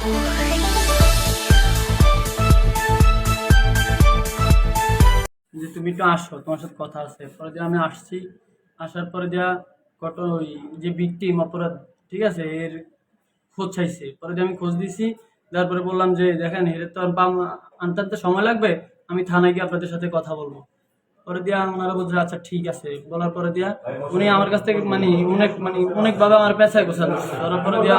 যে তুমি একটু আসো, তোমার সাথে কথা আছে। পরে দিয়ে আমি আসছি। আসার পরে দিয়া কত ওই যে ভিকটিম অপরাধ, ঠিক আছে? এর খোঁজ চাইছে। পরে দিয়ে আমি খোঁজ দিছি তারপরে বললাম যে, দেখেন, এর তো আর পাম, আনতে আনতে সময় লাগবে। আমি থানায় গিয়ে আপনাদের সাথে কথা বলব। পরে দিয়া ওনারা বলছে আচ্ছা ঠিক আছে। বলার পরে দিয়া উনি আমার কাছ থেকে মানে অনেক মানে অনেকভাবে আমার পেশায় গোছা ধরছে ধরার পরে দিয়া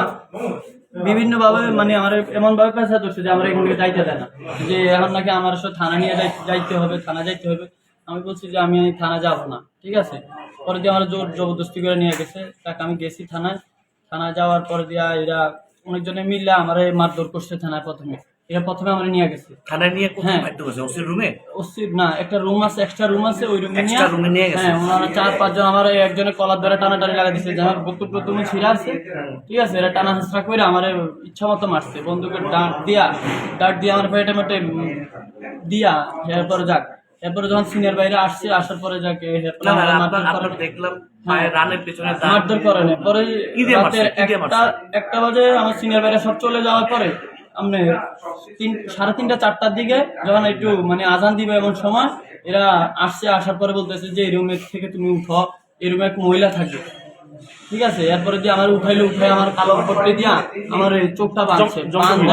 বিভিন্ন ভাবে মানে আমার এমন ভাবে পেশা ধরছে যে আমার এখান যাইতে দেয় না। যে এখন নাকি আমার সব থানা নিয়ে যাই- যাইতে হবে, থানা যাইতে হবে। আমি বলছি যে আমি থানা যাব না, ঠিক আছে? পরে দিয়ে আমার জোর জবরদস্তি করে নিয়ে গেছে। তাকে আমি গেছি থানায়। থানায় যাওয়ার পরে দিয়া এরা অনেকজনে মিললে আমার মারধর করছে থানায় প্রথমে। এরা প্রথমে আমার নিয়ে গেছে থানায় নিয়ে কোথায় হ্যাঁ। মারতে ওসির রুমে না একটা রুম আছে এক্সট্রা রুম আছে ওই রুমে Extra room এ নিয়ে গেছে? হ্যাঁ ওনারা চার পাঁচজন আমার এই একজনের কলার ধরে টানাটানি লাগা দিছে যে আমার বুকুর প্রথমে ছিঁড়া আছে ঠিক আছে এরা টানা হাসরা করে আমার ইচ্ছা মতো মারছে বন্দুকের ডাঁট দিয়া ডাঁট দিয়ে আমার পেটে মেটে উম, দিয়া এরপরে যাক এরপরে যখন সিনিয়র বাইরে আসছে আসার পরে যাকে এরপরে না না আমার আপনার মারধর আপনার করে- দেখলাম পায়ের রানের পেছনে দাগ। মারধর করে না পরে কি দিয়ে রাতে মারছে? কি দিয়ে একটা? একটা বাজে আমার সিনিয়র বাইরে সব চলে যাওয়ার পরে আপনি তিন সাড়ে তিনটা চারটার দিকে যখন একটু মানে আজান দিবে এমন সময় এরা আসছে আসার পরে বলতেছে যে এই রুমের থেকে তুমি উঠো এই রুমে এক মহিলা থাকবে। ঠিক আছে? এরপরে দিয়ে আমার উঠাইলে উঠে আমার কালো পট্টি দিয়া আমার চোখটা বাঁধছে। জম-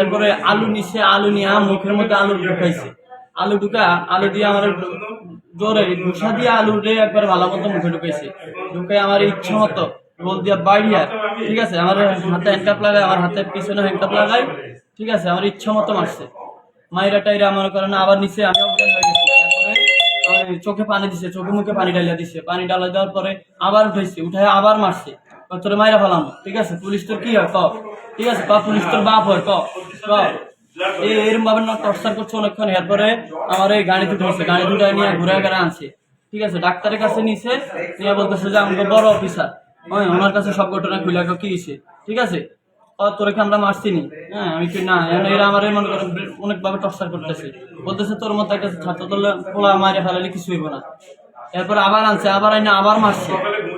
এরপরে আলু নিছে আলু নিয়ে মুখের মধ্যে আলু ঢুকাইছে। আলু ঢুকা আলু দিয়ে আমার জোরে ঘুষা দিয়ে আলু রে একবার ভালো মতো মুখে ঢুকাইছে। ঢুকাই আমার ইচ্ছা মতো রোল দিয়া বাইরিয়া ঠিক আছে? আমার হাতে হ্যান্ডকাপ লাগাই আমার হাতের পিছনে হ্যান্ডকাপ লাগাই ঠিক আছে? আমার ইচ্ছা মতো মারছে। মাইরা টাইরা মনে করেন আবার নিচে আমি চোখে পানি দিছে, চোখে মুখে পানি ডালিয়া দিছে। পানি ডালা দেওয়ার পরে আবার উঠাইছে উঠাই আবার মারছে। তোরে মাইরা ফেলাম, ঠিক আছে? পুলিশ তোর কি হয়? ক, ঠিক আছে? ক, পুলিশ তোর বাপ হয়? ক এরকম ভাবে না টর্চার করছে অনেকক্ষণ। এরপরে আমার এই গাড়ি দুটো হচ্ছে গাড়ি দুটো নিয়ে ঘুরে ঘুরে আনছে। ঠিক আছে? ডাক্তারের কাছে নিছে, নিয়ে বলতেছে যে, আমাকে বড় অফিসার ওই, ওনার কাছে সব ঘটনা খুলে রাখো, কি হয়েছে? ঠিক আছে? তোরে কি আমরা মারছি নি হ্যাঁ আমি কি না এরা আমার মনে করেন অনেক ভাবে টর্চার করতেছে। বলতেছে, তোর মতো একটা ছাত্র তোলে পোলা মারে ফেলালে কিছু হইব না। এরপর আবার আনছে, আবার আইনা আবার মারছে।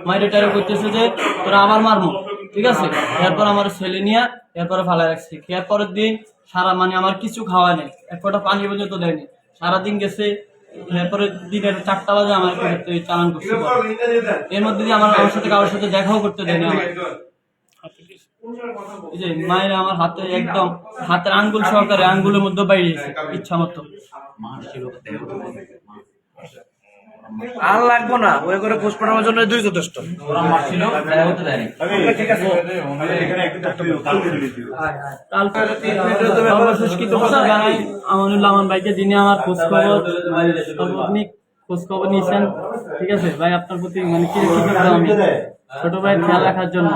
মাইরে টাইরে করতেছে যে, তোরা আবার মারমু ঠিক আছে? এরপর আমার ছেলে নিয়ে এরপরে ফালাই রাখছি। খেয়ার পরের দিন সারা মানে আমার কিছু খাওয়া নেই। এক ফোঁটা পানি পর্যন্ত দেয়নি। সারাদিন গেছে এরপরে দিনের চারটা বাজে আমার চালান করছে। এর মধ্যে দিয়ে আমার আমার সাথে কারোর সাথে দেখাও করতে দেয় না। এই যে মায়ের আমার হাতে একদম হাতের আঙ্গুল সহকারে আঙ্গুলের মধ্যে বাইরে ইচ্ছা মতো। আর লাগবো না ওই করে পোস্টমর্টমের জন্য দুই যথেষ্ট কালকে সর্বশেষ কিছু কথা জানাই আমানুল্লাহ আমান ভাইকে যিনি আমার খোঁজ খবর সর্বদিক খোঁজ খবর নিয়েছেন ঠিক আছে ভাই আপনার প্রতি মানে কি ছোট ভাই খেয়াল রাখার জন্য